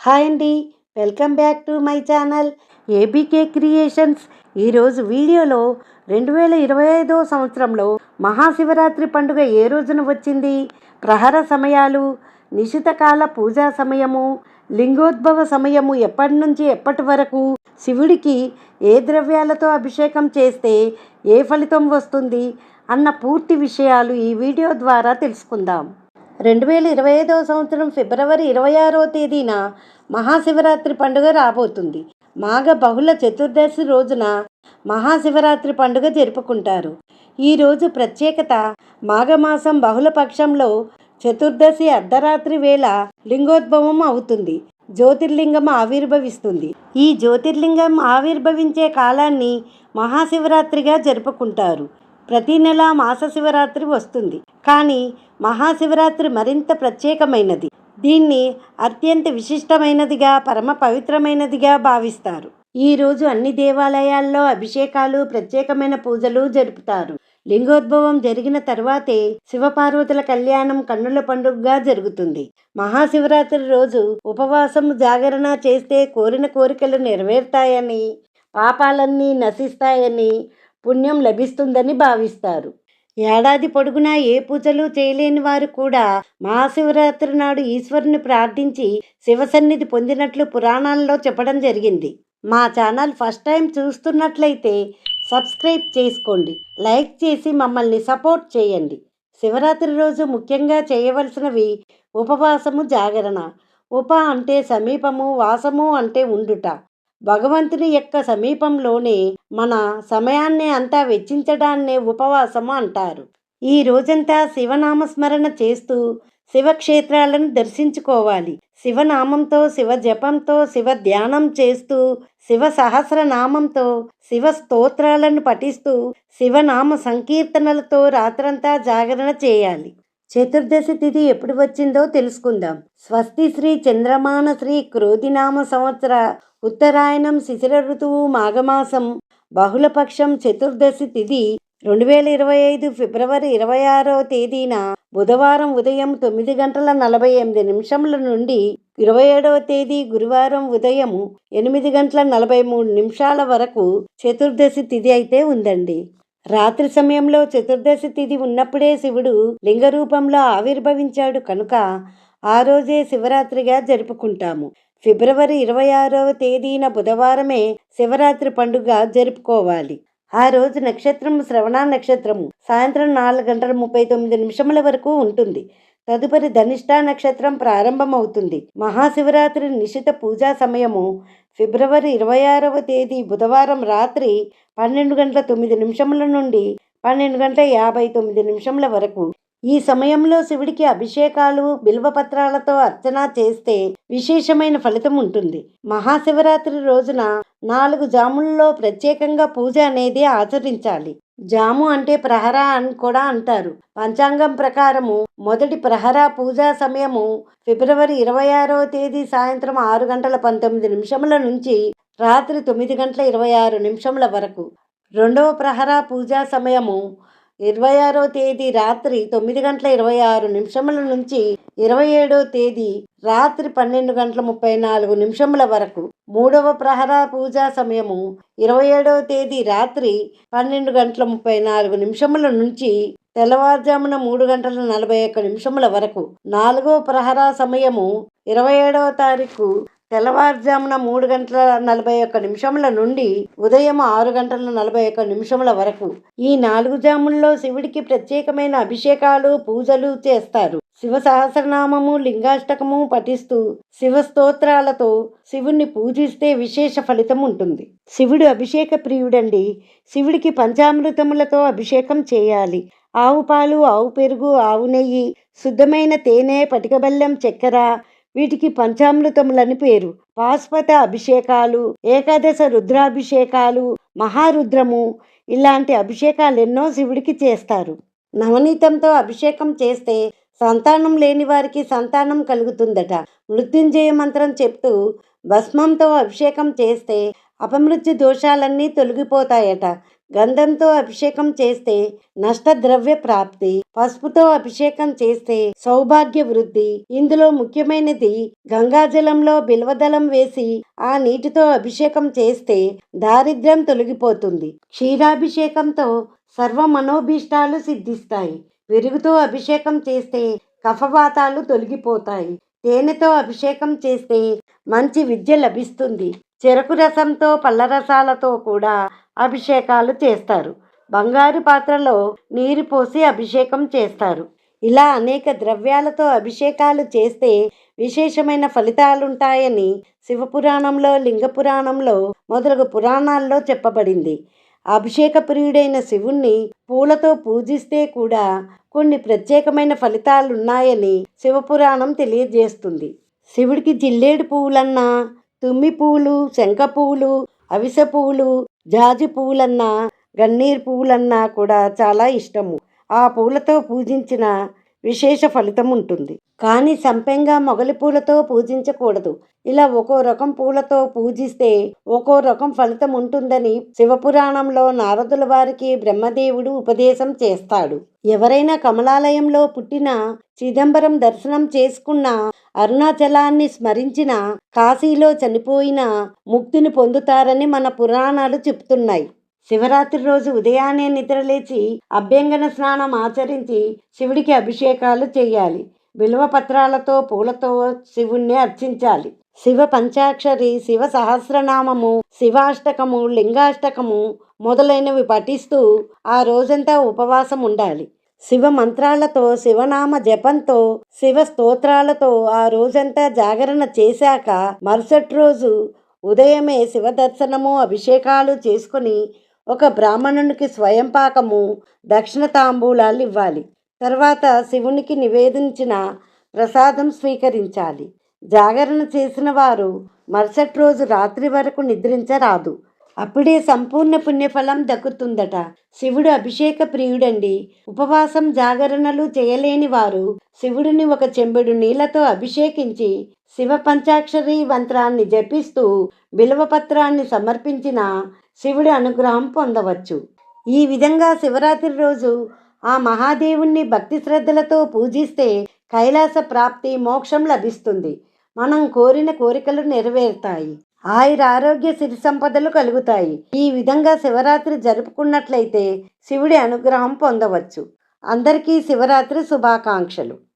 Hi అండి. Welcome back to my channel ABK creations. ఈరోజు వీడియోలో రెండు వేల ఇరవై ఐదో సంవత్సరంలో మహాశివరాత్రి పండుగ ఏ రోజున వచ్చింది? ప్రహర సమయాలు నిశితకాల పూజా సమయము లింగోద్భవ సమయము ఎప్పటి నుంచి ఎప్పటి వరకు? శివుడికి ఏ ద్రవ్యాలతో అభిషేకం చేస్తే ఏ ఫలితం వస్తుంది? అన్న పూర్తి విషయాలు ఈ వీడియో ద్వారా తెలుసుకుందాం. రెండు వేల ఇరవై ఐదవ సంవత్సరం ఫిబ్రవరి ఇరవై ఆరో తేదీన మహాశివరాత్రి పండుగ రాబోతుంది. మాఘ బహుళ చతుర్దశి రోజున మహాశివరాత్రి పండుగ జరుపుకుంటారు. ఈరోజు ప్రత్యేకత మాఘమాసం బహుళ పక్షంలో చతుర్దశి అర్ధరాత్రి వేళ లింగోద్భవం అవుతుంది. జ్యోతిర్లింగం ఆవిర్భవిస్తుంది. ఈ జ్యోతిర్లింగం ఆవిర్భవించే కాలాన్ని మహాశివరాత్రిగా జరుపుకుంటారు. ప్రతి నెల మాస శివరాత్రి వస్తుంది. కానీ మహాశివరాత్రి మరింత ప్రత్యేకమైనది. దీన్ని అత్యంత విశిష్టమైనదిగా పరమ పవిత్రమైనదిగా భావిస్తారు. ఈ రోజు అన్ని దేవాలయాల్లో అభిషేకాలు ప్రత్యేకమైన పూజలు జరుపుతారు. లింగోద్భవం జరిగిన తర్వాతే శివపార్వతుల కళ్యాణం కన్నుల పండుగగా జరుగుతుంది. మహాశివరాత్రి రోజు ఉపవాసం జాగరణ చేస్తే కోరిన కోరికలు నెరవేరుతాయని పాపాలన్నీ నశిస్తాయని పుణ్యం లభిస్తుందని భావిస్తారు. ఏడాది పొడుగునా ఏ పూజలు చేయలేని వారు కూడా మహాశివరాత్రి నాడు ఈశ్వరుని ప్రార్థించి శివసన్నిధి పొందినట్లు పురాణాల్లో చెప్పడం జరిగింది. మా ఛానల్ ఫస్ట్ టైం చూస్తున్నట్లయితే సబ్స్క్రైబ్ చేసుకోండి. లైక్ చేసి మమ్మల్ని సపోర్ట్ చేయండి. శివరాత్రి రోజు ముఖ్యంగా చేయవలసినవి ఉపవాసము జాగరణ. ఉప అంటే సమీపము వాసము అంటే ఉండుట. భగవంతుని యొక్క సమీపంలోనే మన సమయాన్ని అంతా వెచ్చించడాన్నే ఉపవాసము అంటారు. ఈ రోజంతా శివనామస్మరణ చేస్తూ శివక్షేత్రాలను దర్శించుకోవాలి. శివనామంతో శివ జపంతో శివ ధ్యానం చేస్తూ శివ సహస్రనామంతో శివ స్తోత్రాలను పఠిస్తూ శివనామ సంకీర్తనలతో రాత్రంతా జాగరణ చేయాలి. చతుర్దశి తిథి ఎప్పుడు వచ్చిందో తెలుసుకుందాం. స్వస్తి శ్రీ చంద్రమాన శ్రీ క్రోధినామ సంవత్సర ఉత్తరాయణం శిశిర ఋతువు మాఘమాసం బహుళపక్షం చతుర్దశి తిథి రెండు వేల ఇరవై ఐదు ఫిబ్రవరి ఇరవై ఆరో తేదీన బుధవారం ఉదయం తొమ్మిది గంటల నలభై ఎనిమిది నిమిషముల నుండి ఇరవై ఏడవ తేదీ గురువారం ఉదయం ఎనిమిది గంటల నలభై మూడు నిమిషాల వరకు చతుర్దశి తిథి అయితే ఉందండి. రాత్రి సమయంలో చతుర్దశి తిథి ఉన్నప్పుడే శివుడు లింగ రూపంలో ఆవిర్భవించాడు కనుక ఆ రోజే శివరాత్రిగా జరుపుకుంటాము. ఫిబ్రవరి ఇరవై ఆరవ తేదీన బుధవారమే శివరాత్రి పండుగ జరుపుకోవాలి. ఆ రోజు నక్షత్రం శ్రవణ నక్షత్రము. సాయంత్రం నాలుగు గంటల ముప్పై తొమ్మిది నిమిషముల వరకు ఉంటుంది. తదుపరి ధనిష్ఠా నక్షత్రం ప్రారంభమవుతుంది. మహాశివరాత్రి నిశిత పూజా సమయము. ఫిబ్రవరి ఇరవై ఆరవ తేదీ బుధవారం రాత్రి పన్నెండు గంటల తొమ్మిది నిమిషముల నుండి పన్నెండు గంటల యాభై తొమ్మిది నిమిషముల వరకు ఈ సమయంలో శివుడికి అభిషేకాలు బిల్వపత్రాలతో అర్చన చేస్తే విశేషమైన ఫలితం ఉంటుంది. మహాశివరాత్రి రోజున నాలుగు జాముల్లో ప్రత్యేకంగా పూజ అనేది ఆచరించాలి. జాము అంటే ప్రహర అని కూడా అంటారు. పంచాంగం ప్రకారము మొదటి ప్రహర పూజా సమయము ఫిబ్రవరి ఇరవై ఆరో తేదీ సాయంత్రం ఆరు గంటల పంతొమ్మిది నిమిషముల నుంచి రాత్రి తొమ్మిది గంటల ఇరవై ఆరు నిమిషముల వరకు. రెండవ ప్రహర పూజా సమయము ఇరవై ఆరో తేదీ రాత్రి తొమ్మిది గంటల ఇరవై ఆరు నిమిషముల నుంచి ఇరవై ఏడో తేదీ రాత్రి పన్నెండు గంటల ముప్పై నాలుగు నిమిషముల వరకు మూడవ ప్రహర పూజా సమయము ఇరవై ఏడవ తేదీ రాత్రి పన్నెండు గంటల ముప్పై నాలుగు నిమిషముల నుంచి తెల్లవారుజామున మూడు గంటల నలభై ఒక్క నిమిషముల వరకు నాలుగవ ప్రహర సమయము ఇరవై ఏడవ తారీఖు తెల్లవారుజామున మూడు గంటల నలభై ఒక్క నిమిషముల నుండి ఉదయం ఆరు గంటల నలభై ఒక్క నిమిషముల వరకు ఈ నాలుగు జాముల్లో శివుడికి ప్రత్యేకమైన అభిషేకాలు పూజలు చేస్తారు. శివ సహస్రనామము లింగాష్టకము పఠిస్తూ శివ స్తోత్రాలతో శివుణ్ణి పూజిస్తే విశేష ఫలితం ఉంటుంది. శివుడు అభిషేక ప్రియుడండి. శివుడికి పంచామృతములతో అభిషేకం చేయాలి. ఆవు పాలు ఆవు పెరుగు ఆవు నెయ్యి శుద్ధమైన తేనె పటికబెల్లం చక్కెర వీటికి పంచామృతములని పేరు. పాస్పత అభిషేకాలు ఏకాదశ రుద్రాభిషేకాలు మహారుద్రము ఇలాంటి అభిషేకాలు ఎన్నో శివుడికి చేస్తారు. నవనీతంతో అభిషేకం చేస్తే సంతానం లేని వారికి సంతానం కలుగుతుందట. మృత్యుంజయ మంత్రం చెప్తూ భస్మంతో అభిషేకం చేస్తే అపమృత్యు దోషాలన్నీ తొలగిపోతాయట. గంధంతో అభిషేకం చేస్తే నష్టద్రవ్య ప్రాప్తి పసుపుతో అభిషేకం చేస్తే సౌభాగ్య వృద్ధి. ఇందులో ముఖ్యమైనది గంగాజలంలో బిల్వదళం వేసి ఆ నీటితో అభిషేకం చేస్తే దారిద్ర్యం తొలగిపోతుంది. క్షీరాభిషేకంతో సర్వ మనోభీష్టాలు సిద్ధిస్తాయి. పెరుగుతో అభిషేకం చేస్తే కఫవాతాలు తొలగిపోతాయి. తేనెతో అభిషేకం చేస్తే మంచి విద్య లభిస్తుంది. చెరకు రసంతో పళ్ళ రసాలతో కూడా అభిషేకాలు చేస్తారు. బంగారు పాత్రలో నీరు పోసి అభిషేకం చేస్తారు. ఇలా అనేక ద్రవ్యాలతో అభిషేకాలు చేస్తే విశేషమైన ఫలితాలుంటాయని శివపురాణంలో లింగ పురాణంలో మొదలగు పురాణాల్లో చెప్పబడింది. అభిషేక ప్రియుడైన శివుణ్ణి పూలతో పూజిస్తే కూడా కొన్ని ప్రత్యేకమైన ఫలితాలున్నాయని శివపురాణం తెలియజేస్తుంది. శివుడికి జిల్లేడు పువ్వులన్నా తుమ్మి పువ్వులు శంఖ పువ్వులు అవిసె పువ్వులు జాజి పువ్వులన్నా గన్నీరు పువ్వులన్నా కూడా చాలా ఇష్టము. ఆ పూలతో పూజించిన విశేష ఫలితం ఉంటుంది కానీ సంపెంగా మొగలి పూలతో పూజించకూడదు. ఇలా ఒక్కో రకం పూలతో పూజిస్తే ఒక్కో రకం ఫలితం ఉంటుందని శివపురాణంలో నారదుల వారికి బ్రహ్మదేవుడు ఉపదేశం చేస్తాడు. ఎవరైనా కమలాలయంలో పుట్టిన చిదంబరం దర్శనం చేసుకున్న అరుణాచలాన్ని స్మరించిన కాశీలో చనిపోయిన ముక్తిని పొందుతారని మన పురాణాలు చెప్తున్నాయి. శివరాత్రి రోజు ఉదయాన్నే నిద్రలేచి అభ్యంగన స్నానం ఆచరించి శివుడికి అభిషేకాలు చేయాలి. విలువ పత్రాలతో పూలతో శివుణ్ణి అర్చించాలి. శివ పంచాక్షరి శివ సహస్రనామము శివాష్టకము లింగాష్టకము మొదలైనవి పఠిస్తూ ఆ రోజంతా ఉపవాసం ఉండాలి. శివ మంత్రాలతో శివనామ జపంతో శివ స్తోత్రాలతో ఆ రోజంతా జాగరణ చేశాక మరుసటి రోజు ఉదయమే శివ దర్శనము అభిషేకాలు చేసుకుని ఒక బ్రాహ్మణునికి స్వయం పాకము దక్షిణ తాంబూలాలు ఇవ్వాలి. తర్వాత శివునికి నివేదించిన ప్రసాదం స్వీకరించాలి. జాగరణ చేసిన వారు మరుసటి రోజు రాత్రి వరకు నిద్రించరాదు. అప్పుడే సంపూర్ణ పుణ్యఫలం దక్కుతుందట. శివుడు అభిషేక ప్రియుడండి. ఉపవాసం జాగరణలు చేయలేని వారు శివుడిని ఒక చెంబెడు నీళ్ళతో అభిషేకించి శివ పంచాక్షరి మంత్రాన్ని జపిస్తూ బిలవపత్రాన్ని సమర్పించిన శివుడి అనుగ్రహం పొందవచ్చు. ఈ విధంగా శివరాత్రి రోజు ఆ మహాదేవుణ్ణి భక్తి శ్రద్ధలతో పూజిస్తే కైలాస ప్రాప్తి మోక్షం లభిస్తుంది. మనం కోరిన కోరికలు నెరవేరుతాయి. ఆయుర ఆరోగ్య సిరి సంపదలు కలుగుతాయి. ఈ విధంగా శివరాత్రి జరుపుకున్నట్లయితే శివుడి అనుగ్రహం పొందవచ్చు. అందరికీ శివరాత్రి శుభాకాంక్షలు.